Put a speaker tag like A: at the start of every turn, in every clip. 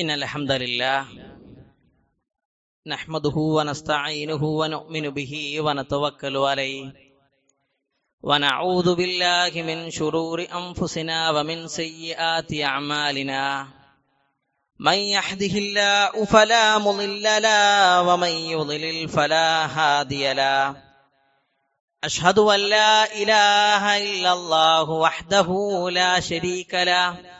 A: إن الحمد لله نحمده ونستعينه ونؤمن به ونتوكل عليه ونعوذ بالله من شرور أنفسنا ومن سيئات أعمالنا من يهده الله فلا مضل له ومن يضلل فلا هادي له أشهد أن لا إله إلا الله وحده لا شريك له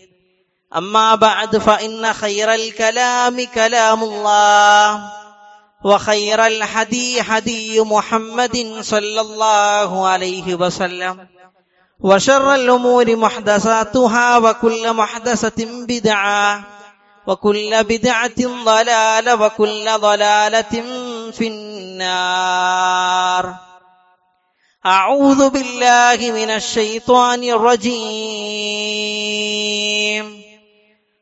A: أما بعد فإن خير الكلام كلام الله وخير الحدي حدي محمد صلى الله عليه وسلم وشر الأمور محدثاتها وكل محدثة بدعة وكل بدعة ضلالة وكل ضلالة في النار. أعوذ بالله من الشيطان الرجيم.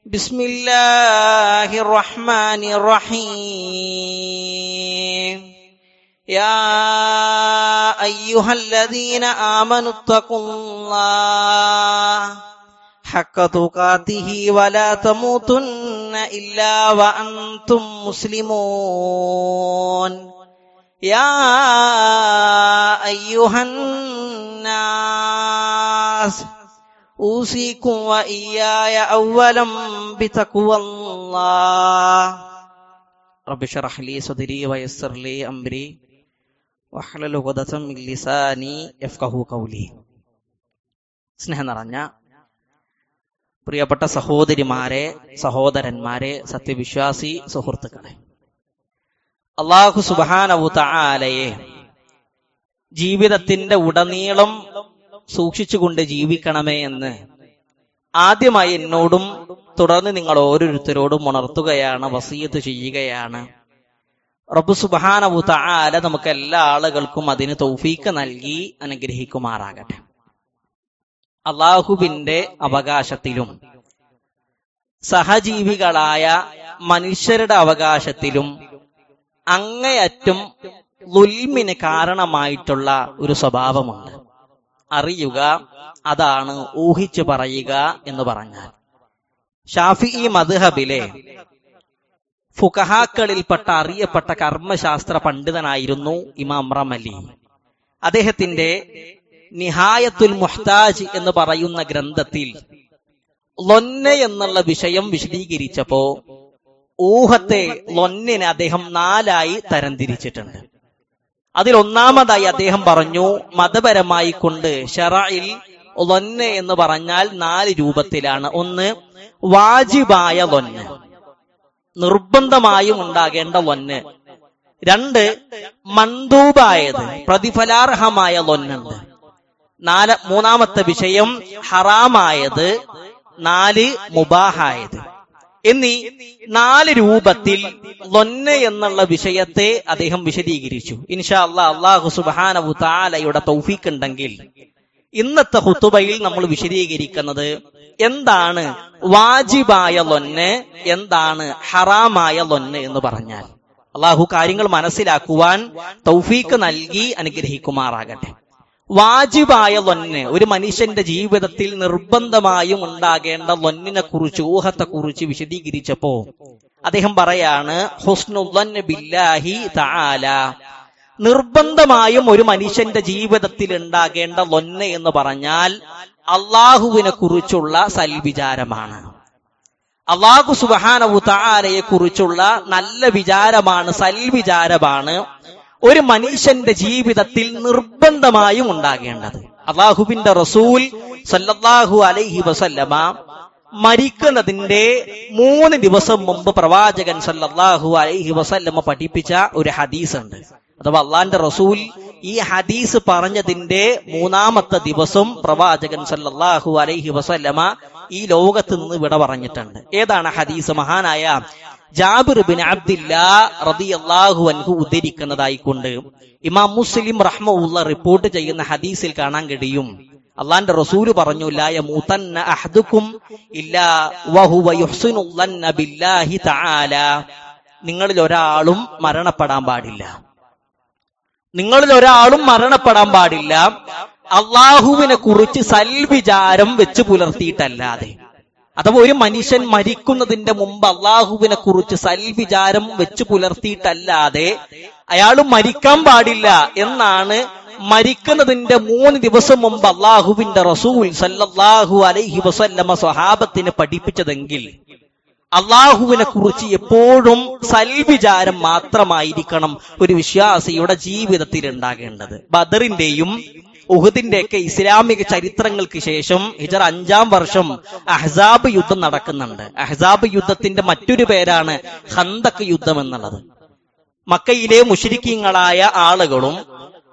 A: بسم الله الرحمن الرحيم. يا أيها الذين آمنوا اتقوا الله حق تقاته ولا تموتن إلا وأنتم مسلمون. يا أيها الناس أوصيكم وإياي أولا بتقوى الله رب اشرح لي صدري ويسر لي أمري واحلل عقدة من لساني يفقه قولي സ്നേഹം നിറഞ്ഞ പ്രിയപ്പെട്ട സഹോദരിമാരെ സഹോദരന്മാരെ സത്യവിശ്വാസി സുഹൃത്തുക്കളെ അള്ളാഹു സുബാനവു താലയെ ജീവിതത്തിന്റെ ഉടനീളം സൂക്ഷിച്ചുകൊണ്ട് ജീവിക്കണമേ എന്ന്. ആദ്യമായി എന്നോടും തുടർന്ന് നിങ്ങൾ ഓരോരുത്തരോടും ഉണർത്തുകയാണ് വസീയത്ത് ചെയ്യുകയാണ്. റബ്ബു സുബാനവു താല നമുക്ക് എല്ലാ ആളുകൾക്കും അതിന് തൗഫീക്ക് നൽകി അനുഗ്രഹിക്കുമാറാകട്ടെ. അള്ളാഹുവിന്റെ അവകാശത്തിലും സഹജീവികളായ മനുഷ്യരുടെ അവകാശത്തിലും അങ്ങയറ്റം ലുൽമിന് കാരണമായിട്ടുള്ള ഒരു സ്വഭാവമുണ്ട്. അറിയുക അതാണ് ഊഹിച്ചു പറയുക എന്ന് പറഞ്ഞാൽ. ഷാഫി ഈ മദ്ഹബിലെ ഫുഖഹാക്കളിൽപ്പെട്ട അറിയപ്പെട്ട കർമ്മശാസ്ത്ര പണ്ഡിതനായിരുന്നു ഇമാം റമലി. അദ്ദേഹത്തിന്റെ നിഹായത്തുൽ മുഹ്താജ് എന്ന് പറയുന്ന ഗ്രന്ഥത്തിൽ ലൊന്ന എന്നുള്ള വിഷയം വിശദീകരിച്ചപ്പോ ഊഹത്തെ ലൊന്നിനെ അദ്ദേഹം നാലായി തരംതിരിച്ചിട്ടുണ്ട്. അതിൽ ഒന്നാമതായി അദ്ദേഹം പറഞ്ഞു മതപരമായി കൊണ്ട് ഷറയിൽ ലൊന്ന് എന്ന് പറഞ്ഞാൽ നാല് രൂപത്തിലാണ്. ഒന്ന് വാജിബായ ലൊന്ന് നിർബന്ധമായും ഉണ്ടാകേണ്ട ലൊന്ന് രണ്ട് മന്ദൂബായത് പ്രതിഫലാർഹമായ ലൊന്നുണ്ട് നാല് മൂന്നാമത്തെ വിഷയം ഹറാമായത് നാല് മുബാഹായത്. എന്നീ നാല് രൂപത്തിൽ ലൊന്ന എന്നുള്ള വിഷയത്തെ അദ്ദേഹം വിശദീകരിച്ചു. ഇൻഷാ അള്ളാ അള്ളാഹു സുബാനു താലയുടെ തൗഫീക്ക് ഉണ്ടെങ്കിൽ ഇന്നത്തെ ഹുത്തുബയിൽ നമ്മൾ വിശദീകരിക്കുന്നത് എന്താണ് വാജിബായ ലൊന്ന് എന്താണ് ഹറാമായ ലൊന്ന് എന്ന് പറഞ്ഞാൽ. അള്ളാഹു കാര്യങ്ങൾ മനസ്സിലാക്കുവാൻ തൗഫീക്ക് നൽകി അനുഗ്രഹിക്കുമാറാകട്ടെ. വാജിബായ ലൊന്ന് ഒരു മനുഷ്യന്റെ ജീവിതത്തിൽ നിർബന്ധമായും ഉണ്ടാകേണ്ട ലൊന്നിനെ കുറിച്ച് ഊഹത്തെ കുറിച്ച് വിശദീകരിച്ചപ്പോ അദ്ദേഹം പറയാണ് ബില്ലാഹി തആല. നിർബന്ധമായും ഒരു മനുഷ്യന്റെ ജീവിതത്തിൽ ഉണ്ടാകേണ്ട ലൊന്ന് എന്ന് പറഞ്ഞാൽ അള്ളാഹുവിനെ കുറിച്ചുള്ള സൽവിചാരമാണ്. അള്ളാഹു സുബാനവു താരയെ കുറിച്ചുള്ള നല്ല വിചാരമാണ് സൽവിചാരമാണ്. ഒരു മനുഷ്യന്റെ ജീവിതത്തിൽ നിർബന്ധമായും ഉണ്ടാകേണ്ടത്. അള്ളാഹുബിന്റെ റസൂൽ സല്ലല്ലാഹു അലൈഹി വസല്ലമ മരിക്കുന്നതിന്റെ മൂന്ന് ദിവസം മുമ്പ് പ്രവാചകൻ സല്ലല്ലാഹു അലൈഹി വസല്ലമ പഠിപ്പിച്ച ഒരു ഹദീസ് ഉണ്ട് അഥവാ അള്ളാന്റെ റസൂൽ ഈ ഹദീസ് പറഞ്ഞതിന്റെ മൂന്നാമത്തെ ദിവസം പ്രവാചകൻ സല്ലല്ലാഹു അലൈഹി വസല്ലമ ഈ ലോകത്ത് നിന്ന് വിട പറഞ്ഞിട്ടുണ്ട്. ഏതാണ് ഹദീസ് മഹാനായ ജാബിർ അബ്ദില്ലാഹു അൻഹു ഉദ്ധരിക്കുന്നതായിക്കൊണ്ട് ഇമാം മുസ്ലിം റഹ്മുള്ള റിപ്പോർട്ട് ചെയ്യുന്ന ഹദീസിൽ കാണാൻ കഴിയും. അള്ളാന്റെ റസൂൽ പറഞ്ഞു ലായ മൂത്തന്ന അഹദുക്കും ഇല്ലാ വഹുവ യുഹ്സിനു ബില്ലാഹി തആല. നിങ്ങളിൽ ഒരാളും മരണപ്പെടാൻ പാടില്ല. നിങ്ങളിൽ ഒരാളും മരണപ്പെടാൻ പാടില്ല. അള്ളാഹുവിനെ കുറിച്ച് സൽവിചാരം വെച്ച് പുലർത്തിയിട്ടല്ലാതെ. അഥവാ ഒരു മനുഷ്യൻ മരിക്കുന്നതിന്റെ മുമ്പ് അള്ളാഹുവിനെ കുറിച്ച് സൽവിചാരം വെച്ചു പുലർത്തിയിട്ടല്ലാതെ അയാൾ മരിക്കാൻ പാടില്ല എന്നാണ് മരിക്കുന്നതിന്റെ മൂന്ന് ദിവസം മുമ്പ് അള്ളാഹുവിന്റെ റസൂൽ സല്ലല്ലാഹു അലൈഹി വസല്ലമ സ്വഹാബത്തിന് പഠിപ്പിച്ചതെങ്കിൽ അള്ളാഹുവിനെ കുറിച്ച് എപ്പോഴും സൽവിചാരം മാത്രമായിരിക്കണം ഒരു വിശ്വാസിയുടെ ജീവിതത്തിൽ ഉണ്ടാകേണ്ടത് ബദറിന്റെയും ഉഹദിന്റെയൊക്കെ ഇസ്ലാമിക ചരിത്രങ്ങൾക്ക് ശേഷം ഹിജർ അഞ്ചാം വർഷം അഹ്സാബ് യുദ്ധം നടക്കുന്നുണ്ട്. അഹ്സാബ് യുദ്ധത്തിന്റെ മറ്റൊരു പേരാണ് ഹന്തക് യുദ്ധം എന്നുള്ളത്. മക്കയിലെ മുഷരിക്കീങ്ങളായ ആളുകളും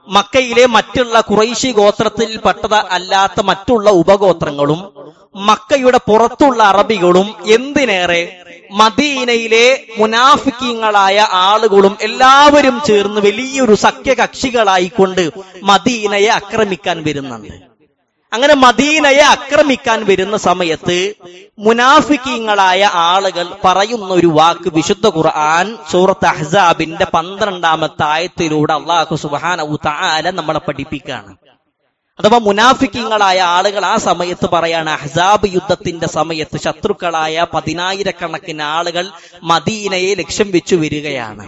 A: മക്കയിലെ മറ്റുള്ള കുറൈശി ഗോത്രത്തിൽപ്പെട്ടത് അല്ലാത്ത മറ്റുള്ള ഉപഗോത്രങ്ങളും മക്കയുടെ പുറത്തുള്ള അറബികളും എന്തിനേറെ മദീനയിലെ മുനാഫിക്കീങ്ങളായ ആളുകളും എല്ലാവരും ചേർന്ന് വലിയൊരു സഖ്യ കക്ഷികളായിക്കൊണ്ട് മദീനയെ ആക്രമിക്കാൻ വരുന്നുണ്ട്. അങ്ങനെ മദീനയെ ആക്രമിക്കാൻ വരുന്ന സമയത്ത് മുനാഫിക്കീങ്ങളായ ആളുകൾ പറയുന്ന ഒരു വാക്ക് വിശുദ്ധ ഖുർആൻ സൂറത്ത് അഹ്സാബിന്റെ പന്ത്രണ്ടാമത്തെ ആയത്തിലൂടെ അള്ളാഹു സുബാന നമ്മളെ പഠിപ്പിക്കുകയാണ്. അഥവാ മുനാഫിക്കിങ്ങളായ ആളുകൾ ആ സമയത്ത് പറയാണ് അഹ്സാബ് യുദ്ധത്തിന്റെ സമയത്ത് ശത്രുക്കളായ പതിനായിരക്കണക്കിന് ആളുകൾ മദീനയെ ലക്ഷ്യം വെച്ചു വരികയാണ്.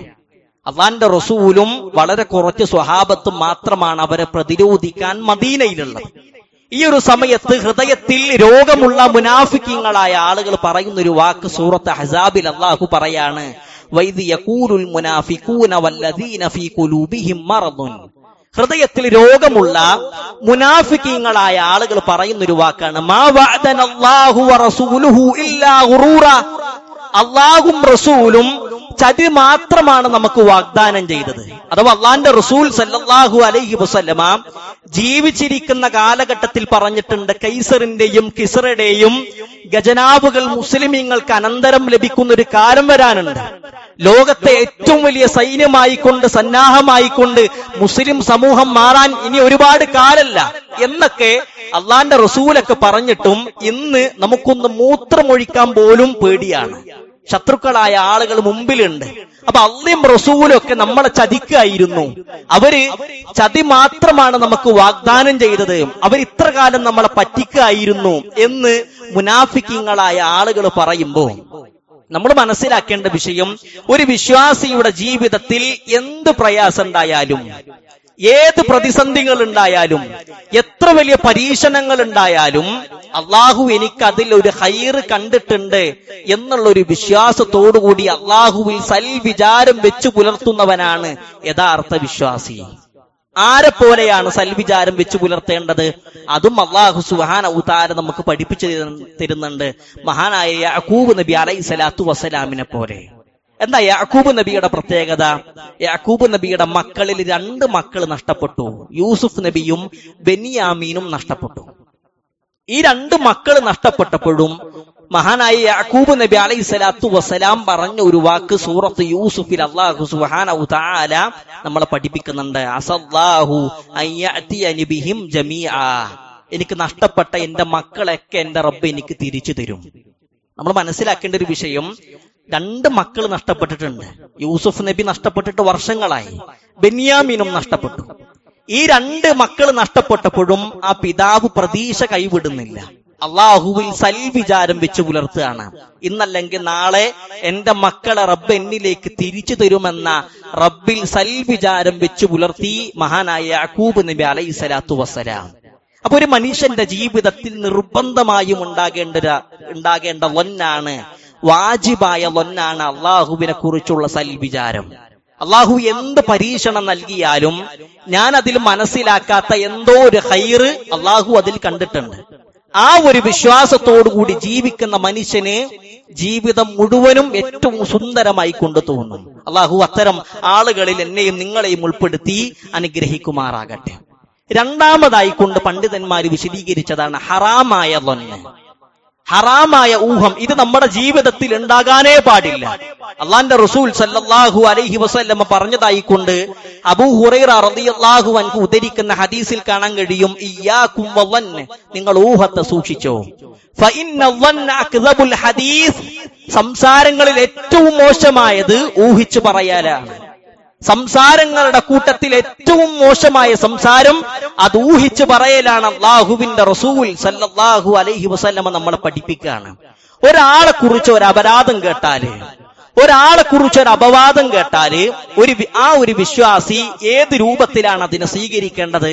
A: അള്ളാന്റെ റസൂലും വളരെ കുറച്ച് സ്വഹാബത്തും മാത്രമാണ് അവരെ പ്രതിരോധിക്കാൻ മദീനയിലുള്ളത്. ഈ ഒരു സമയത്ത് ഹൃദയത്തിൽ രോഗമുള്ള മുനാഫിക്കിങ്ങളായ ആളുകൾ പറയുന്ന ഒരു വാക്ക് സൂറത്ത് ഹസാബിൽ അള്ളാഹു പറയാണ് വൈദി യഖൂലുൽ മുനാഫിക്കൂന വല്ലദീന ഫീ ഖുലൂബിഹിം മറദുൻ. ഹൃദയത്തിൽ രോഗമുള്ള മുനാഫിക്കീങ്ങളായ ആളുകൾ പറയുന്ന ഒരു വാക്കാണ് അള്ളാഹും റസൂലും ചതി മാത്രമാണ് നമുക്ക് വാഗ്ദാനം ചെയ്തത്. അഥവാ അള്ളാന്റെ റസൂൽ സല്ലാഹു അലൈഹി വസ്ലമ ജീവിച്ചിരിക്കുന്ന കാലഘട്ടത്തിൽ പറഞ്ഞിട്ടുണ്ട് കൈസറിന്റെയും കിസറുടെയും ഗജനാബുകൾ മുസ്ലിമീങ്ങൾക്ക് അനന്തരം ലഭിക്കുന്ന ഒരു കാലം വരാനുണ്ട്. ലോകത്തെ ഏറ്റവും വലിയ സൈന്യമായിക്കൊണ്ട് സന്നാഹമായിക്കൊണ്ട് മുസ്ലിം സമൂഹം മാറാൻ ഇനി ഒരുപാട് കാലല്ല എന്നൊക്കെ അള്ളാന്റെ റസൂലൊക്കെ പറഞ്ഞിട്ടും ഇന്ന് നമുക്കൊന്ന് മൂത്രമൊഴിക്കാൻ പോലും പേടിയാണ്. ശത്രുക്കളായ ആളുകൾ മുമ്പിലുണ്ട്. അപ്പൊ അള്ളിയും റസൂലും ഒക്കെ നമ്മളെ ചതിക്കായിരുന്നു. അവർ ചതി മാത്രമാണ് നമുക്ക് വാഗ്ദാനം ചെയ്തത്. അവർ ഇത്ര കാലം നമ്മളെ പറ്റിക്കായിരുന്നു എന്ന് മുനാഫിക്കങ്ങളായ ആളുകൾ പറയുമ്പോ നമ്മൾ മനസ്സിലാക്കേണ്ട വിഷയം ഒരു വിശ്വാസിയുടെ ജീവിതത്തിൽ എന്ത് പ്രയാസം ഉണ്ടായാലും ഏത് പ്രതിസന്ധികൾ ഉണ്ടായാലും എത്ര വലിയ പരീക്ഷണങ്ങൾ ഉണ്ടായാലും അള്ളാഹു എനിക്ക് അതിൽ ഒരു ഹൈറ് കണ്ടിട്ടുണ്ട് എന്നുള്ള ഒരു വിശ്വാസത്തോടുകൂടി അള്ളാഹുവിൽ സൽവിചാരം വെച്ചു പുലർത്തുന്നവനാണ് യഥാർത്ഥ വിശ്വാസി. ആരെ പോലെയാണ് സൽവിചാരം വെച്ച് പുലർത്തേണ്ടത്? അതും അള്ളാഹു സുഹാന ഉതാര നമുക്ക് പഠിപ്പിച്ചു തരുന്നുണ്ട്. മഹാനായ യാക്കൂബ് നബി അലൈഹി സ്വലാത്തു വസ്സലാമിനെ പോലെ. എന്താ യാക്കൂബ് നബിയുടെ പ്രത്യേകത? യാക്കൂബ് നബിയുടെ മക്കളിൽ രണ്ട് മക്കൾ നഷ്ടപ്പെട്ടു. യൂസുഫ് നബിയും ബെനിയാമീനും നഷ്ടപ്പെട്ടു. ഈ രണ്ട് മക്കൾ നഷ്ടപ്പെട്ടപ്പോഴും മഹാനായ യാക്കൂബ് നബി അലൈഹി സ്വലാത്തു വസ്സലാം പറഞ്ഞ ഒരു വാക്ക് സൂറത്ത് യൂസുഫിൽ അള്ളാഹു തആല നമ്മളെ പഠിപ്പിക്കുന്നുണ്ട്. അസല്ലാഹു ബിഹിം എനിക്ക് നഷ്ടപ്പെട്ട എന്റെ മക്കളൊക്കെ എന്റെ റബ്ബ് എനിക്ക് തിരിച്ചു തരും. നമ്മൾ മനസ്സിലാക്കേണ്ട ഒരു വിഷയം രണ്ട് മക്കൾ നഷ്ടപ്പെട്ടിട്ടുണ്ട്. യൂസുഫ് നബി നഷ്ടപ്പെട്ടിട്ട് വർഷങ്ങളായി. ബെന്യാമീനും നഷ്ടപ്പെട്ടു. ഈ രണ്ട് മക്കൾ നഷ്ടപ്പെട്ടപ്പോഴും ആ പിതാവ് പ്രതീക്ഷ കൈവിടുന്നില്ല. അള്ളാഹുവിൽ സൽവിചാരം വെച്ച് പുലർത്തുകയാണ്. ഇന്നല്ലെങ്കിൽ നാളെ എന്റെ മക്കളെ റബ്ബ് എന്നിലേക്ക് തിരിച്ചു തരുമെന്ന റബ്ബിൽ സൽവിചാരം വെച്ച് പുലർത്തി മഹാനായ യാക്കൂബ് നബി അലൈഹി സ്വലാത്തു വസ്സലാം. അപ്പൊ ഒരു മനുഷ്യന്റെ ജീവിതത്തിൽ നിർബന്ധമായും ഉണ്ടാകേണ്ട ഉണ്ടാകേണ്ട ഒന്നാണ് വാജിബായ ഒന്നാണ് അള്ളാഹുവിനെ കുറിച്ചുള്ള സൽവിചാരം. അള്ളാഹു എന്ത് പരീക്ഷണം നൽകിയാലും ഞാൻ അതിൽ മനസ്സിലാക്കാത്ത എന്തോ ഒരു ഹൈറ് അള്ളാഹു അതിൽ കണ്ടിട്ടുണ്ട്. ആ ഒരു വിശ്വാസത്തോടു കൂടി ജീവിക്കുന്ന മനുഷ്യന് ജീവിതം മുഴുവനും ഏറ്റവും സുന്ദരമായി കൊണ്ടു തോന്നും. അള്ളാഹു അത്തരം ആളുകളിൽ എന്നെയും നിങ്ങളെയും ഉൾപ്പെടുത്തി അനുഗ്രഹിക്കുമാറാകട്ടെ. രണ്ടാമതായി കൊണ്ട് പണ്ഡിതന്മാർ വിശദീകരിച്ചതാണ് ഹറാമായ ലൊന്ന് ഹറാമായ ഊഹം ഇത് നമ്മുടെ ജീവിതത്തിൽ ഉണ്ടാകാനേ പാടില്ല. അള്ളാന്റെ റസൂൽ സല്ലല്ലാഹു അലൈഹി വസല്ലമ പറഞ്ഞതായിക്കൊണ്ട് അബൂ ഹുറൈറ റളിയല്ലാഹു അൻഹു ഉദ്ധരിക്കുന്ന ഹദീസിൽ കാണാൻ കഴിയും ഇയ്യാകും വവന്ന് നിങ്ങൾ ഊഹത്തെ സൂക്ഷിച്ചോ. വന്ന ഹദീസ് സംസാരങ്ങളിൽ ഏറ്റവും മോശമായത് ഊഹിച്ചു പറയാലാണ് സംസാരങ്ങളുടെ കൂട്ടത്തിൽ ഏറ്റവും മോശമായ സംസാരം അത് ഊഹിച്ചു പറയലാണ് അള്ളാഹുവിന്റെ റസൂൽ സല്ലാഹു അലൈഹി വസല്ലമ നമ്മളെ പഠിപ്പിക്കുകയാണ്. ഒരാളെ കുറിച്ച് ഒരു അപരാധം കേട്ടാൽ ഒരാളെ കുറിച്ച് ഒരു അപവാദം കേട്ടാൽ ഒരു ആ ഒരു വിശ്വാസി ഏത് രൂപത്തിലാണ് അതിനെ സ്വീകരിക്കേണ്ടത്?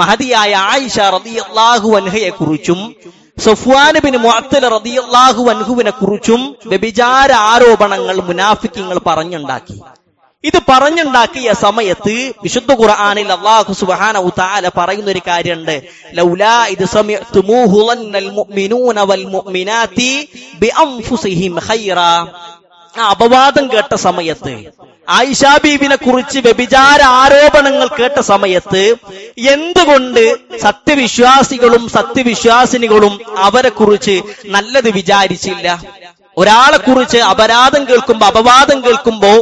A: മഹതിയായ ആയിഷ റളിയല്ലാഹു അൻഹയെ കുറിച്ചും സുഫ്വാനുബിന് മുഅത്തൽ റളിയല്ലാഹു അൻഹുവിനെ കുറിച്ചും വ്യഭിചാര ആരോപണങ്ങൾ മുനാഫിക്കങ്ങൾ പറഞ്ഞുണ്ടാക്കി. ഇത് പറഞ്ഞുണ്ടാക്കിയ സമയത്ത് വിശുദ്ധ ഖുർആാനിൽ അള്ളാഹു സുബാന പറയുന്ന ഒരു കാര്യമുണ്ട്. ലൗലാ അപവാദം കേട്ട സമയത്ത് ആയിഷാ ബീബിനെ കുറിച്ച് വ്യഭിചാര ആരോപണങ്ങൾ കേട്ട സമയത്ത് എന്തുകൊണ്ട് സത്യവിശ്വാസികളും സത്യവിശ്വാസിനികളും അവരെ കുറിച്ച് നല്ലത് വിചാരിച്ചില്ല? ഒരാളെ കുറിച്ച് അപരാധം കേൾക്കുമ്പോ അപവാദം കേൾക്കുമ്പോ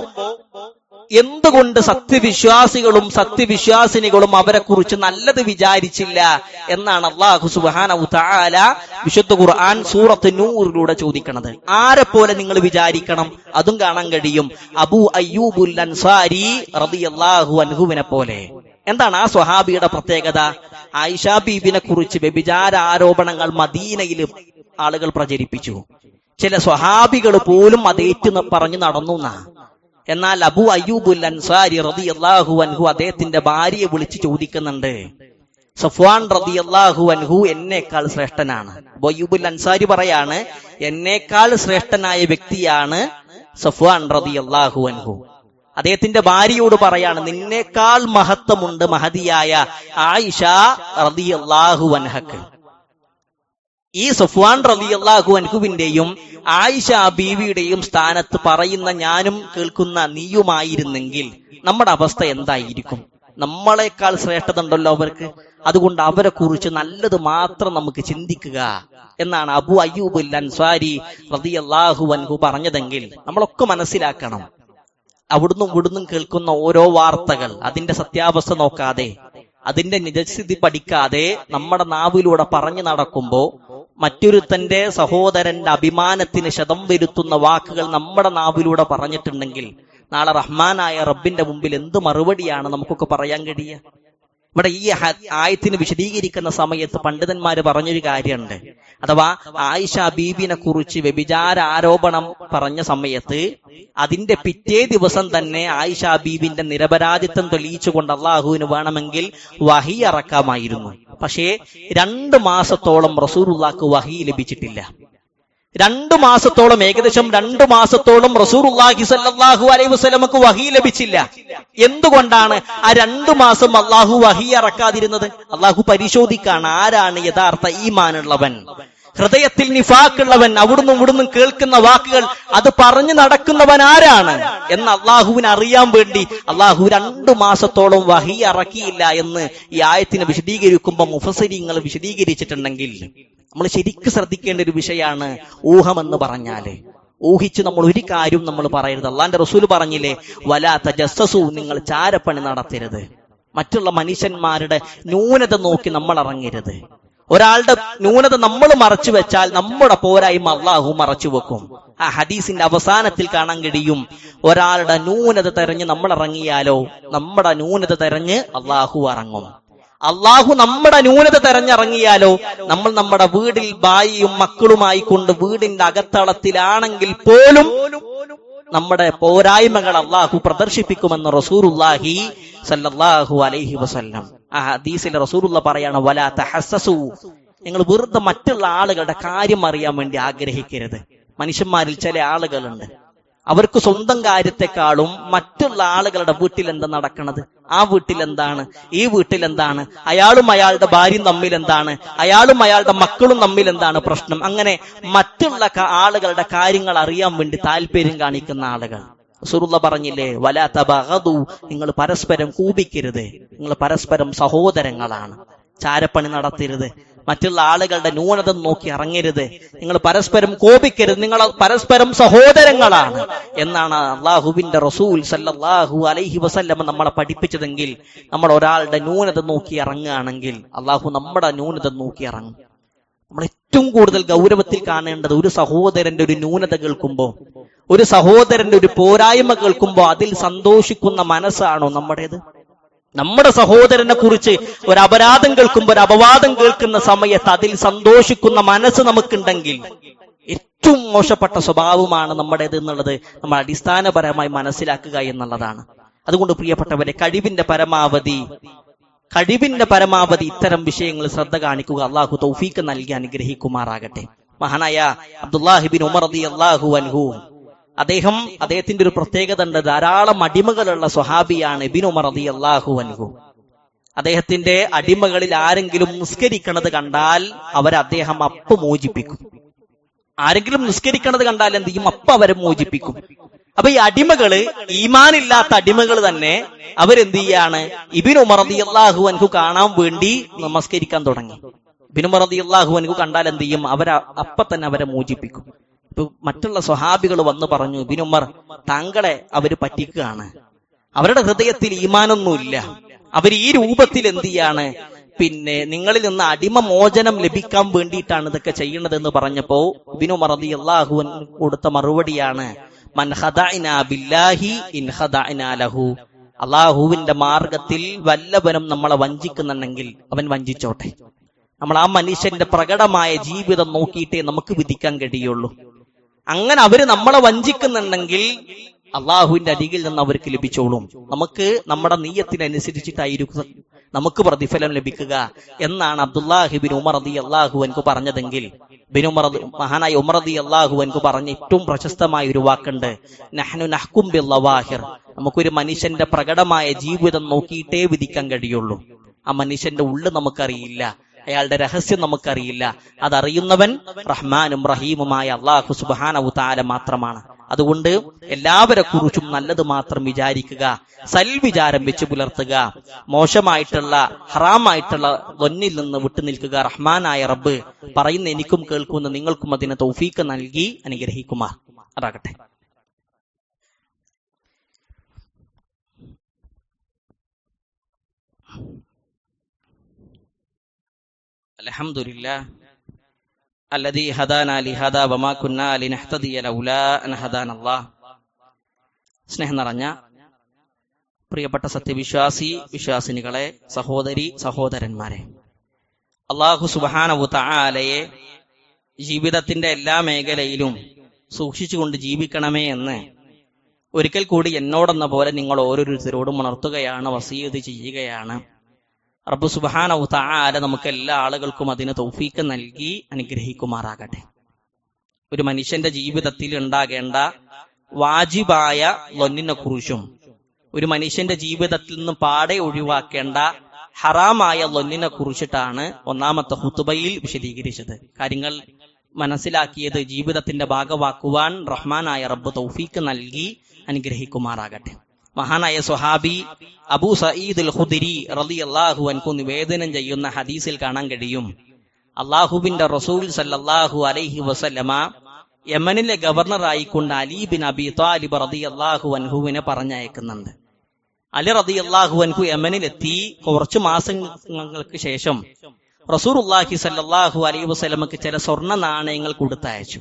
A: എന്തുകൊണ്ട് സത്യവിശ്വാസികളും സത്യവിശ്വാസിനികളും അവരെ കുറിച്ച് നല്ലത് വിചാരിച്ചില്ല എന്നാണ് അള്ളാഹു സുബാന വിശുദ്ധ ഖുർആൻ സൂറത്ത് നൂറിലൂടെ ചോദിക്കണത്. ആരെ പോലെ നിങ്ങൾ വിചാരിക്കണം? അതും കാണാൻ കഴിയും. അബു അയ്യൂബുൽ അൻസാരി റളിയല്ലാഹു അൻഹുവിനെ പോലെ. എന്താണ് ആ സ്വഹാബിയുടെ പ്രത്യേകത? ആയിഷാ ബീബിനെ കുറിച്ച് വ്യഭിചാര ആരോപണങ്ങൾ മദീനയിൽ ആളുകൾ പ്രചരിപ്പിച്ചു. ചില സ്വഹാബികൾ പോലും അതേറ്റ് പറഞ്ഞു നടന്നു എന്നാ. എന്നാൽ അബു അയ്യൂബുൽ അൻസാരി റതി അള്ളാഹു അൻഹു അദ്ദേഹത്തിന്റെ ഭാര്യയെ വിളിച്ച് ചോദിക്കുന്നുണ്ട്. സഫ്വാൻ റതി അള്ളാഹു അൻഹു എന്നേക്കാൾ ശ്രേഷ്ഠനാണ്. അയ്യൂബുൽ അൻസാരി പറയാണ് എന്നേക്കാൾ ശ്രേഷ്ഠനായ വ്യക്തിയാണ് സഫ്വാൻ റതി അള്ളാഹു അൻഹു. അദ്ദേഹത്തിന്റെ ഭാര്യയോട് പറയാണ് നിന്നേക്കാൾ മഹത്വമുണ്ട് മഹതിയായ ആയിഷ റതി അള്ളാഹു അൻഹക്ക്. ഈ സുഫ്വാൻ റബി അള്ളാഹു അൻഹുവിന്റെയും ആയിഷ ബീവിയുടെയും സ്ഥാനത്ത് പറയുന്ന ഞാനും കേൾക്കുന്ന നീയുമായിരുന്നെങ്കിൽ നമ്മുടെ അവസ്ഥ എന്തായിരിക്കും? നമ്മളെക്കാൾ ശ്രേഷ്ഠത ഉണ്ടല്ലോ അവർക്ക്. അതുകൊണ്ട് അവരെ കുറിച്ച് നല്ലത് മാത്രം നമുക്ക് ചിന്തിക്കുക എന്നാണ് അബു അയ്യൂബുൽ അൻസാരി അള്ളാഹു അൻഹു പറഞ്ഞതെങ്കിൽ നമ്മളൊക്കെ മനസ്സിലാക്കണം. അവിടുന്നും ഇവിടുന്നും കേൾക്കുന്ന ഓരോ വാർത്തകൾ അതിന്റെ സത്യാവസ്ഥ നോക്കാതെ അതിന്റെ നിജസ്ഥിതി പഠിക്കാതെ നമ്മുടെ നാവിലൂടെ പറഞ്ഞു നടക്കുമ്പോ മറ്റൊരുത്തന്റെ സഹോദരന്റെ അഭിമാനത്തിന് ശതം വരുത്തുന്ന വാക്കുകൾ നമ്മുടെ നാവിലൂടെ പറഞ്ഞിട്ടുണ്ടെങ്കിൽ നാളെ റഹ്മാനായ റബ്ബിന്റെ മുമ്പിൽ എന്ത് മറുപടിയാണ് നമുക്കൊക്കെ പറയാൻ കഴിയുക? ഇവിടെ ഈ ആയത്തിന് വിശദീകരിക്കുന്ന സമയത്ത് പണ്ഡിതന്മാര് പറഞ്ഞൊരു കാര്യമുണ്ട്. അഥവാ ആയിഷ ബീബിനെ കുറിച്ച് വ്യഭിചാര ആരോപണം പറഞ്ഞ സമയത്ത് അതിന്റെ പിറ്റേ ദിവസം തന്നെ ആയിഷ ബീബിന്റെ നിരപരാധിത്വം തെളിയിച്ചുകൊണ്ട് അള്ളാഹുവിന് വേണമെങ്കിൽ വഹി ഇറക്കാമായിരുന്നു പക്ഷേ രണ്ട് മാസത്തോളം റസൂറുള്ളാക്ക് വഹി ലഭിച്ചിട്ടില്ല. രണ്ടു മാസത്തോളം ഏകദേശം രണ്ടു മാസത്തോളം റസൂർഹി സല്ലാഹു അലൈഹി വസ്ലമക്ക് വഹി ലഭിച്ചില്ല. എന്തുകൊണ്ടാണ് ആ രണ്ടു മാസം അള്ളാഹു വഹി ഇറക്കാതിരുന്നത് അള്ളാഹു പരിശോധിക്കാണ് ആരാണ് യഥാർത്ഥ ഈമാനുള്ളവൻ. ഹൃദയത്തിൽ നിഫാക്കുള്ളവൻ അവിടുന്ന് ഇവിടുന്ന് കേൾക്കുന്ന വാക്കുകൾ അത് പറഞ്ഞു നടക്കുന്നവൻ ആരാണ് എന്ന് അള്ളാഹുവിന് അറിയാൻ വേണ്ടി അള്ളാഹു രണ്ടു മാസത്തോളം വഹി ഇറക്കിയില്ല എന്ന് ഈ ആയത്തിനെ വിശദീകരിക്കുമ്പോൾ മുഫസരിങ്ങൾ വിശദീകരിച്ചിട്ടുണ്ടെങ്കിൽ നമ്മൾ ശരിക്കും ശ്രദ്ധിക്കേണ്ട ഒരു വിഷയമാണ് ഊഹമെന്ന് പറഞ്ഞാൽ. ഊഹിച്ച് നമ്മൾ ഒരു കാര്യവും നമ്മൾ പറയരുത്. അള്ളാന്റെ റസൂൽ പറഞ്ഞില്ലേ വലാത്ത ജസ്സസു നിങ്ങൾ ചാരപ്പണി നടത്തരുത്. മറ്റുള്ള മനുഷ്യന്മാരുടെ ന്യൂനത നോക്കി നമ്മൾ ഇറങ്ങരുത്. ഒരാളുടെ ന്യൂനത നമ്മൾ മറച്ചു വെച്ചാൽ നമ്മുടെ പോരായ്മ അള്ളാഹു മറച്ചു വെക്കും. ആ ഹദീസിന്റെ അവസാനത്തിൽ കാണാൻ കഴിയും ഒരാളുടെ ന്യൂനത തെരഞ്ഞ് നമ്മൾ ഇറങ്ങിയാലോ നമ്മുടെ ന്യൂനത തെരഞ്ഞ് അള്ളാഹു ഇറങ്ങും അള്ളാഹു നമ്മുടെ ന്യൂനത തെരഞ്ഞിറങ്ങിയാലോ നമ്മൾ നമ്മുടെ വീടിൽ ഭായിയും മക്കളുമായി കൊണ്ട് വീടിന്റെ അകത്തളത്തിലാണെങ്കിൽ പോലും നമ്മുടെ പോരായ്മകൾ അള്ളാഹു പ്രദർശിപ്പിക്കുമെന്ന് റസൂറുല്ലാഹി സല്ലല്ലാഹു അലൈഹി വസല്ലം. ആ ഹദീസിൽ റസൂറുള്ള പറയാണ് വലാ തഹസ്സസു. നിങ്ങൾ വെറുതെ മറ്റുള്ള ആളുകളുടെ കാര്യം അറിയാൻ വേണ്ടി ആഗ്രഹിക്കരുത്. മനുഷ്യന്മാരിൽ ചില ആളുകളുണ്ട്. അവർക്ക് സ്വന്തം കാര്യത്തെക്കാളും മറ്റുള്ള ആളുകളുടെ വീട്ടിൽ എന്താ നടക്കണത്? ആ വീട്ടിൽ എന്താണ് ഈ വീട്ടിൽ എന്താണ് അയാളും അയാളുടെ ഭാര്യയും തമ്മിൽ എന്താണ് അയാളും അയാളുടെ മക്കളും തമ്മിൽ എന്താണ് പ്രശ്നം? അങ്ങനെ മറ്റുള്ള ആളുകളുടെ കാര്യങ്ങൾ അറിയാൻ വേണ്ടി താല്പര്യം കാണിക്കുന്ന ആളുകൾ. സുറുള്ള പറഞ്ഞില്ലേ വലാ തബഗദു. നിങ്ങൾ പരസ്പരം കൂപിക്കരുത്. നിങ്ങൾ പരസ്പരം സഹോദരങ്ങളാണ്. ചാരപ്പണി നടത്തരുത്. മറ്റുള്ള ആളുകളുടെ ന്യൂനത നോക്കി ഇറങ്ങരുത്. നിങ്ങൾ പരസ്പരം കോപിക്കരുത്. നിങ്ങൾ പരസ്പരം സഹോദരങ്ങളാണ് എന്നാണ് അള്ളാഹുവിന്റെ റസൂൽ സല്ലാഹു അലൈഹി വസല്ലം നമ്മളെ പഠിപ്പിച്ചതെങ്കിൽ നമ്മൾ ഒരാളുടെ ന്യൂനത നോക്കി ഇറങ്ങുകയാണെങ്കിൽ അള്ളാഹു നമ്മുടെ ന്യൂനത നോക്കി ഇറങ്ങും. നമ്മൾ ഏറ്റവും കൂടുതൽ ഗൗരവത്തിൽ കാണേണ്ടത് ഒരു സഹോദരന്റെ ഒരു ന്യൂനത കേൾക്കുമ്പോൾ ഒരു സഹോദരന്റെ ഒരു പോരായ്മ കേൾക്കുമ്പോൾ അതിൽ സന്തോഷിക്കുന്ന മനസ്സാണോ നമ്മുടേത്? നമ്മുടെ സഹോദരനെ കുറിച്ച് ഒരു അപരാധം കേൾക്കുമ്പോൾ ഒരു അപവാദം കേൾക്കുന്ന സമയത്ത് അതിൽ സന്തോഷിക്കുന്ന മനസ്സ് നമുക്കുണ്ടെങ്കിൽ ഏറ്റവും മോശപ്പെട്ട സ്വഭാവമാണ് നമ്മുടേത് എന്നുള്ളത് നമ്മൾ അടിസ്ഥാനപരമായി മനസ്സിലാക്കുക എന്നുള്ളതാണ്. അതുകൊണ്ട് പ്രിയപ്പെട്ടവരെ കഴിവിന്റെ പരമാവധി കഴിവിന്റെ പരമാവധി ഇത്തരം വിഷയങ്ങൾ ശ്രദ്ധ കാണിക്കുക അള്ളാഹു തൗഫീക്ക് നൽകി അനുഗ്രഹിക്കുമാറാകട്ടെ. മഹാനായ അബ്ദുല്ലാഹിബിൻ ഉമർ അലി അള്ളാഹു അൻഹു അദ്ദേഹം അദ്ദേഹത്തിന്റെ ഒരു പ്രത്യേകത ഉണ്ട് ധാരാളം അടിമകളുള്ള സ്വഹാബിയാണ് ബിനുമർ റതി അള്ളാഹു അൻഹു. അദ്ദേഹത്തിന്റെ അടിമകളിൽ ആരെങ്കിലും നിസ്കരിക്കണത് കണ്ടാൽ അവർ അദ്ദേഹം അപ്പ് മോചിപ്പിക്കും. ആരെങ്കിലും നിസ്കരിക്കണത് കണ്ടാൽ എന്ത് ചെയ്യും? അപ്പ അവരെ മോചിപ്പിക്കും. അപ്പൊ ഈ അടിമകൾ ഈമാനില്ലാത്ത അടിമകൾ തന്നെ അവരെന്ത് ചെയ്യാണ്? ഇബിൻ ഉമർ അള്ളാഹു അൻഹു കാണാൻ വേണ്ടി നമസ്കരിക്കാൻ തുടങ്ങി. ബിനുമർ റതി അള്ളാഹു അൻഹു കണ്ടാൽ എന്ത് ചെയ്യും? അവരെ അപ്പ തന്നെ അവരെ മോചിപ്പിക്കും. മറ്റുള്ള സ്വഹാബികൾ വന്ന് പറഞ്ഞു ബിനുമർ താങ്കളെ അവർ പറ്റിക്കുകയാണ്. അവരുടെ ഹൃദയത്തിൽ ഈമാനൊന്നുമില്ല. അവർ ഈ രൂപത്തിൽ എന്ത് ചെയ്യാണ് പിന്നെ നിങ്ങളിൽ നിന്ന് അടിമ മോചനം ലഭിക്കാൻ വേണ്ടിയിട്ടാണ് ഇതൊക്കെ ചെയ്യണതെന്ന് പറഞ്ഞപ്പോ ഇബിനു മറതി അള്ളാഹു കൊടുത്ത മറുപടിയാണ് അള്ളാഹുവിന്റെ മാർഗത്തിൽ വല്ലവനും നമ്മളെ വഞ്ചിക്കുന്നുണ്ടെങ്കിൽ അവൻ വഞ്ചിച്ചോട്ടെ. നമ്മൾ ആ മനുഷ്യന്റെ പ്രകടമായ ജീവിതം നോക്കിയിട്ടേ നമുക്ക് വിധിക്കാൻ കഴിയുള്ളൂ. അങ്ങനെ അവർ നമ്മളെ വഞ്ചിക്കുന്നുണ്ടെങ്കിൽ അള്ളാഹുവിന്റെ അരികിൽ നിന്ന് അവർക്ക് ലഭിച്ചോളും. നമുക്ക് നമ്മുടെ നീയത്തിനനുസരിച്ചിട്ടായിരിക്കും നമുക്ക് പ്രതിഫലം ലഭിക്കുക എന്നാണ് അബ്ദുല്ലാഹിബിൻ ഉമർ അതി അള്ളാഹു എനിക്ക് പറഞ്ഞതെങ്കിൽ. ബിൻ ഉമർ മഹാനായ ഉമർ അതി അള്ളാഹു എനിക്ക് പറഞ്ഞ ഏറ്റവും പ്രശസ്തമായ ഒരു വാക്കുണ്ട്. നഹ്നു നഹ്കും ലവാഹിർ നമുക്കൊരു മനുഷ്യന്റെ പ്രകടമായ ജീവിതം നോക്കിയിട്ടേ വിധിക്കാൻ കഴിയുള്ളൂ. ആ മനുഷ്യന്റെ ഉള്ളു നമുക്കറിയില്ല. അയാളുടെ രഹസ്യം നമുക്കറിയില്ല. അതറിയുന്നവൻ റഹ്മാനും റഹീമുമായ അള്ളാഹു സുബാനവു താല മാത്രമാണ്. അതുകൊണ്ട് എല്ലാവരെ കുറിച്ചും നല്ലത് മാത്രം വിചാരിക്കുക സൽവിചാരം വെച്ച് പുലർത്തുക മോശമായിട്ടുള്ള ഹറാമായിട്ടുള്ള ഒന്നിൽ നിന്ന് വിട്ടു നിൽക്കുക. റഹ്മാനായ റബ്ബ് പറയുന്ന എനിക്കും കേൾക്കുന്ന നിങ്ങൾക്കും അതിന് തൗഫീക്ക് നൽകി അനുഗ്രഹിക്കുമാർ അതാകട്ടെ الحمد لله الذي هدانا لهذا وما كنا لنهتدي لولا ان هدانا الله സ്നേഹം നിറഞ്ഞ പ്രിയപ്പെട്ട സത്യവിശ്വാസി വിശ്വാസിനികളെ സഹോദരി സഹോദരന്മാരെ അള്ളാഹു സുബാനവുത്ത ആലയെ ജീവിതത്തിന്റെ എല്ലാ മേഖലയിലും സൂക്ഷിച്ചുകൊണ്ട് ജീവിക്കണമേ എന്ന് ഒരിക്കൽ കൂടി എന്നോടെന്ന പോലെ നിങ്ങൾ ഓരോരുത്തരോടും ഉണർത്തുകയാണ് വസീത് ചെയ്യുകയാണ്. റബ്ബു സുബാനവു താല നമുക്ക് എല്ലാ ആളുകൾക്കും അതിന് തൗഫീക്ക് നൽകി അനുഗ്രഹിക്കുമാറാകട്ടെ. ഒരു മനുഷ്യന്റെ ജീവിതത്തിൽ ഉണ്ടാകേണ്ട വാജിബായ ലൊന്നിനെ കുറിച്ചും ഒരു മനുഷ്യന്റെ ജീവിതത്തിൽ നിന്ന് പാടെ ഒഴിവാക്കേണ്ട ഹറാമായ ലൊന്നിനെ കുറിച്ചിട്ടാണ് ഒന്നാമത്തെ ഹുത്തുബയിൽ വിശദീകരിച്ചത്. കാര്യങ്ങൾ മനസ്സിലാക്കിയത് ജീവിതത്തിന്റെ ഭാഗമാക്കുവാൻ റഹ്മാനായ റബ്ബ് തൗഫീക്ക് നൽകി അനുഗ്രഹിക്കുമാറാകട്ടെ. മഹാനായ സുഹാബി അബൂ സഈദുൽ ഖുദരി റളിയല്ലാഹു അൻഹു നിവേദനം ചെയ്യുന്ന ഹദീസിൽ കാണാൻ കഴിയും. അള്ളാഹുബിന്റെ റസൂൽ സല്ലല്ലാഹു അലൈഹി വസല്ലമ യമനിലെ ഗവർണറായിക്കൊണ്ട് അലി ബിൻ അബി താലിബ് റളിയല്ലാഹു അൻഹുവിനെ പറഞ്ഞയക്കുന്നുണ്ട്. അലി റളിയല്ലാഹു അൻഹു യമനിലെത്തി കുറച്ച് മാസങ്ങൾക്ക് ശേഷം റസൂലുള്ളാഹി സല്ലല്ലാഹു അലൈഹി വസല്ലമക്ക് ചില സ്വർണ നാണയങ്ങൾ കൊടുത്തയച്ചു.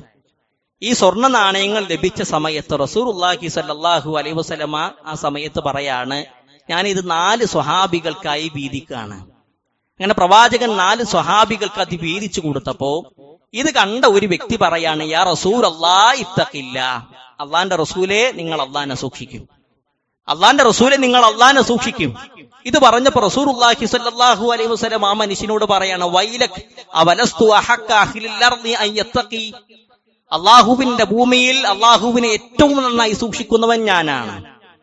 A: ഈ സ്വർണ നാണയങ്ങൾ ലഭിച്ച സമയത്ത് റസൂർഹി സല്ലാഹു അലൈ വസല്ലമ ആ സമയത്ത് പറയാണ് ഞാൻ ഇത് നാല് സ്വഹാബികൾക്കായി വീതിക്കാണ്. അങ്ങനെ പ്രവാചകൻ നാല് സ്വഹാബികൾക്ക് അത് വീതിച്ചു കൊടുത്തപ്പോ ഇത് കണ്ട ഒരു വ്യക്തി പറയാണ് യാ റസൂർ അള്ളാ ഇത്തക്കില്ല അള്ളാന്റെ റസൂലെ നിങ്ങൾ അള്ളാനെ സൂക്ഷിക്കും. അള്ളാന്റെ റസൂലെ നിങ്ങൾ അള്ളാനെ സൂക്ഷിക്കും. ഇത് പറഞ്ഞപ്പോ റസൂർ ഉള്ളാഹി സല്ലാഹു അലൈഹി വസല്ലം ആ മനുഷ്യനോട് പറയാണ് വൈലക് അവലസ്തു അൻ യത്തഖി. അള്ളാഹുവിന്റെ ഭൂമിയിൽ അള്ളാഹുവിനെ ഏറ്റവും നന്നായി സൂക്ഷിക്കുന്നവൻ ഞാനാണ്.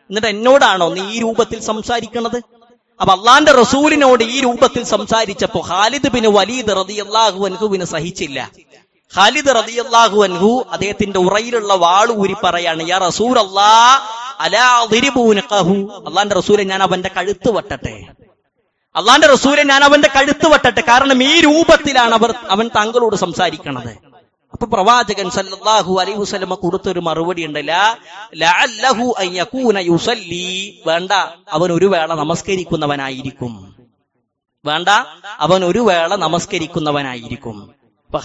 A: എന്നിട്ട് എന്നോടാണോ നീ ഈ രൂപത്തിൽ സംസാരിക്കുന്നത് അപ്പൊ അള്ളാന്റെ റസൂലിനോട് ഈ രൂപത്തിൽ സംസാരിച്ചപ്പോ ഖാലിദ് ബിൻ വലീദ് റതി അള്ളാഹു അൻഹുവിന് സഹിച്ചില്ല. ഖാലിദ് റതി അള്ളാഹു അൻഹു അദ്ദേഹത്തിന്റെ ഉറയിലുള്ള വാൾ ഊരി പറയാണ് യാ റസൂൽ അള്ളാ അലാ അള്ളാന്റെ റസൂലെ ഞാൻ അവന്റെ കഴുത്ത് വട്ടട്ടെ. അള്ളാന്റെ റസൂലെ ഞാൻ അവന്റെ കഴുത്ത് വട്ടട്ടെ. കാരണം ഈ രൂപത്തിലാണ് അവർ അവൻ താങ്കളോട് സംസാരിക്കണത്. അപ്പൊ പ്രവാചകൻ സല്ലല്ലാഹു അലൈഹി വസല്ലമ കൊടുത്തൊരു മറുപടി ഉണ്ടല്ല യുസല്ലി. വേണ്ട അവൻ ഒരു വേള നമസ്കരിക്കുന്നവനായിരിക്കും. വേണ്ട അവൻ ഒരു വേള നമസ്കരിക്കുന്നവനായിരിക്കും. അപ്പൊ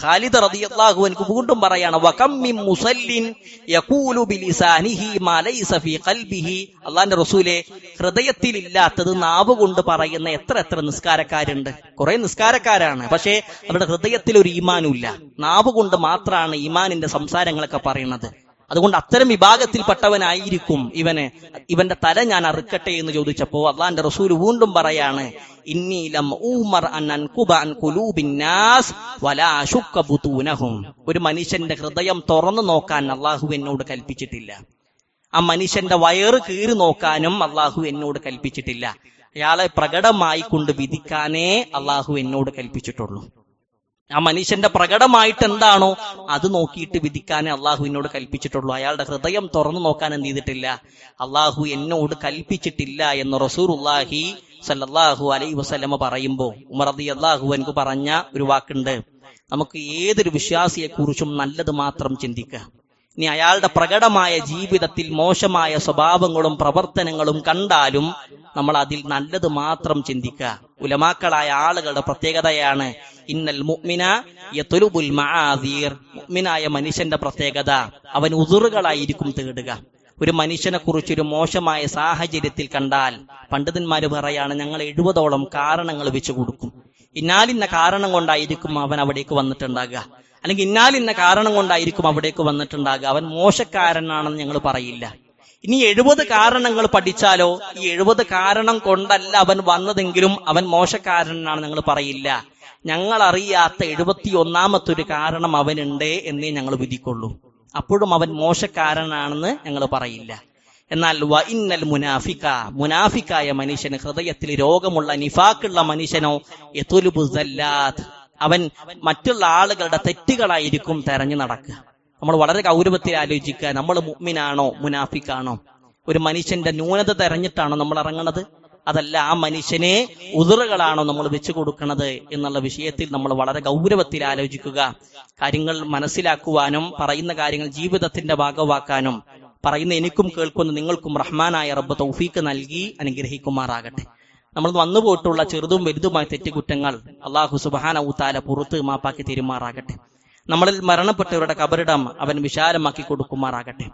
A: അല്ലാഹുവിന്റെ റസൂലേ ഹൃദയത്തിൽ ഇല്ലാത്തത് നാവ് കൊണ്ട് പറയുന്ന എത്ര എത്ര നിസ്കാരക്കാരുണ്ട്. കുറെ നിസ്കാരക്കാരാണ് പക്ഷേ അവരുടെ ഹൃദയത്തിൽ ഒരു ഈമാനും ഇല്ല നാവ് കൊണ്ട് മാത്രമാണ് ഈമാനിന്റെ സംസാരങ്ങളൊക്കെ പറയുന്നത് അതുകൊണ്ട് അത്തരം വിഭാഗത്തിൽപ്പെട്ടവനായിരിക്കും ഇവന്. ഇവന്റെ തല ഞാൻ അറുക്കട്ടെ എന്ന് ചോദിച്ചപ്പോ അള്ളാന്റെ റസൂൽ വീണ്ടും പറയാണ് ഒരു മനുഷ്യന്റെ ഹൃദയം തുറന്നു നോക്കാൻ അള്ളാഹു എന്നോട് കൽപ്പിച്ചിട്ടില്ല. ആ മനുഷ്യന്റെ വയറ് കീറി നോക്കാനും അള്ളാഹു എന്നോട് കൽപ്പിച്ചിട്ടില്ല. അയാളെ പ്രകടമായി കൊണ്ട് വിധിക്കാനേ അള്ളാഹു എന്നോട് കൽപ്പിച്ചിട്ടുള്ളൂ. ആ മനുഷ്യന്റെ പ്രകടമായിട്ട് എന്താണോ അത് നോക്കിയിട്ട് വിധിക്കാനേ അള്ളാഹുവിനോട് കൽപ്പിച്ചിട്ടുള്ളൂ. അയാളുടെ ഹൃദയം തുറന്നു നോക്കാൻ എന്ത് ചെയ്തിട്ടില്ല? അള്ളാഹു എന്നോട് കൽപ്പിച്ചിട്ടില്ല എന്ന് റസൂർ ഉള്ളാഹി സല്ലാഹു അലൈ വസ്ലമ പറയുമ്പോ ഉമറദി അള്ളാഹു എനിക്ക് പറഞ്ഞ ഒരു വാക്കുണ്ട്. നമുക്ക് ഏതൊരു വിശ്വാസിയെ കുറിച്ചും നല്ലത് മാത്രം ചിന്തിക്കുക ഇനി അയാളുടെ പ്രകടമായ ജീവിതത്തിൽ മോശമായ സ്വഭാവങ്ങളും പ്രവർത്തനങ്ങളും കണ്ടാലും നമ്മൾ അതിൽ നല്ലത് മാത്രം ചിന്തിക്കുക ഉലമാക്കളായ ആളുകളുടെ പ്രത്യേകതയാണ് ഇന്നൽ മുഅ്മിന മുഅ്മിനായ മനുഷ്യന്റെ പ്രത്യേകത അവൻ ഉദുറുകളായിരിക്കും തേടുക. ഒരു മനുഷ്യനെ കുറിച്ച് ഒരു മോശമായ സാഹചര്യത്തിൽ കണ്ടാൽ പണ്ഡിതന്മാര് പറയാണ് ഞങ്ങൾ എഴുപതോളം കാരണങ്ങൾ വെച്ചു കൊടുക്കും. ഇന്നാലിന്ന കാരണം കൊണ്ടായിരിക്കും അവൻ അവിടേക്ക് വന്നിട്ടുണ്ടാകുക. അല്ലെങ്കിൽ ഇന്നാലിന്ന കാരണം കൊണ്ടായിരിക്കും അവിടേക്ക് വന്നിട്ടുണ്ടാകുക. അവൻ മോശക്കാരനാണെന്ന് ഞങ്ങൾ പറയില്ല. ഇനി എഴുപത് കാരണങ്ങൾ പഠിച്ചാലോ? ഈ എഴുപത് കാരണം കൊണ്ടല്ല അവൻ വന്നതെങ്കിലും അവൻ മോശക്കാരനാണ് ഞങ്ങൾ പറയില്ല. ഞങ്ങൾ അറിയാത്ത എഴുപത്തി ഒന്നാമത്തെ ഒരു കാരണം അവനുണ്ട് എന്നേ ഞങ്ങൾ വിധിക്കുള്ളൂ. അപ്പോഴും അവൻ മോശക്കാരനാണെന്ന് ഞങ്ങൾ പറയില്ല. എന്നാൽ വ ഇന്നൽ മുനാഫിക്ക മുനാഫിക്കായ മനുഷ്യന് ഹൃദയത്തിൽ രോഗമുള്ള നിഫാക്കുള്ള മനുഷ്യനോ യതുലുബു സല്ലാത്ത്. അവൻ മറ്റുള്ള ആളുകളുടെ തെറ്റുകളായിരിക്കും തെരഞ്ഞു നടക്കുക. നമ്മൾ വളരെ ഗൗരവത്തിൽ ആലോചിക്കുക നമ്മൾ മുഅ്മിനാണോ മുനാഫിക്കാണോ? ഒരു മനുഷ്യന്റെ ന്യൂനത തെരഞ്ഞിട്ടാണോ നമ്മൾ ഇറങ്ങുന്നത്? അതല്ല ആ മനുഷ്യനെ ഉതിറുകളാണോ നമ്മൾ വെച്ചു കൊടുക്കുന്നത് എന്നുള്ള വിഷയത്തിൽ നമ്മൾ വളരെ ഗൗരവത്തിൽ ആലോചിക്കുക. കാര്യങ്ങൾ മനസ്സിലാക്കുവാനും പറയുന്ന കാര്യങ്ങൾ ജീവിതത്തിന്റെ ഭാഗമാക്കാനും പറയുന്ന എനിക്കും കേൾക്കുന്ന നിങ്ങൾക്കും റഹ്മാനായ റബ്ബ് തൗഫീക്ക് നൽകി അനുഗ്രഹിക്കുമാറാകട്ടെ. നമ്മൾ വന്നു പോയിട്ടുള്ള ചെറുതും വലുതുമായ തെറ്റുകുറ്റങ്ങൾ അള്ളാഹു സുബാന ഊത്താല പുറത്ത് മാപ്പാക്കി തീരുമാറാകട്ടെ. നമ്മളിൽ മരണപ്പെട്ടവരുടെ കബറിടം അവൻ വിശാലമാക്കി കൊടുക്കുമാറാകട്ടെ.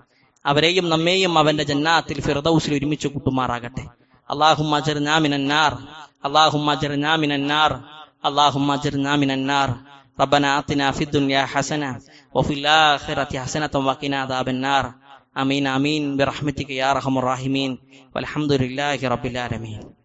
A: അവരെയും നമ്മെയും അവന്റെ ജന്നാത്തിൽ ഫിറദൌസിൽ ഒരുമിച്ച് കൂട്ടുമാറാകട്ടെ. اللهم اجرنا من النار. اللهم اجرنا من النار. اللهم اجرنا من النار. ربنا آتنا في الدنيا حسنة وفي الآخرة حسنة وقنا عذاب النار. آمين آمين. برحمتك يا أرحم الراحمين. والحمد لله رب العالمين.